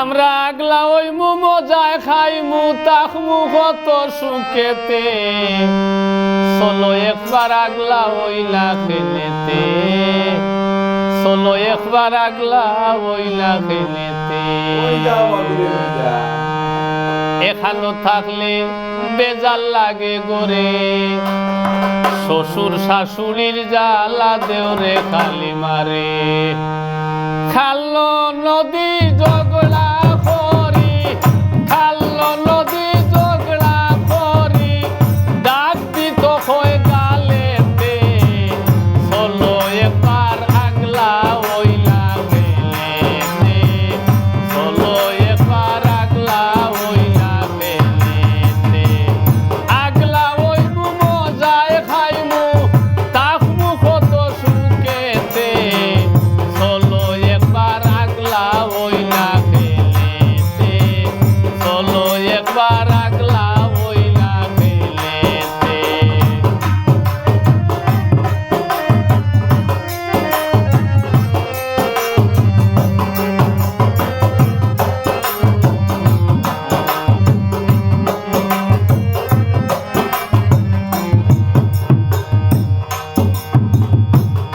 আমরা আগলা ওই মু মজায় খাই মু তাক মু কত সুখেতে। চলো একবার আগলা ওইলা খেলেতে। চলো একবার আগলা ওইলা খেলেতে। এখানো থাকলে বেজাল লাগে গোরে। শ্বশুর শাশুড়ির জ্বালা দেওরে খালি মারে। খাল্লো নদী Khôi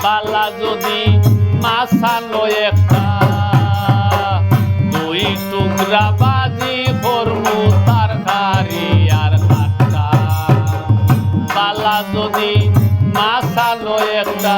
বালা যদি মাছানো একটা, দুই টুকরা বাজি করমু তার গাড়ি আর বালা যদি মাছানো একটা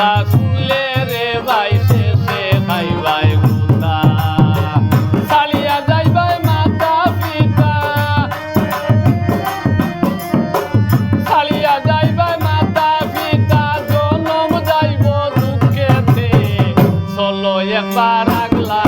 কথা শুনলে রে ভাই, শেষে ভাই ভাই গুতা চালিয়া যাই ভাই মাতা পিতা। চালিয়া যাই ভাই মাতা পিতা, জনম যাইব দুঃখেতে। চলো একবার আগলা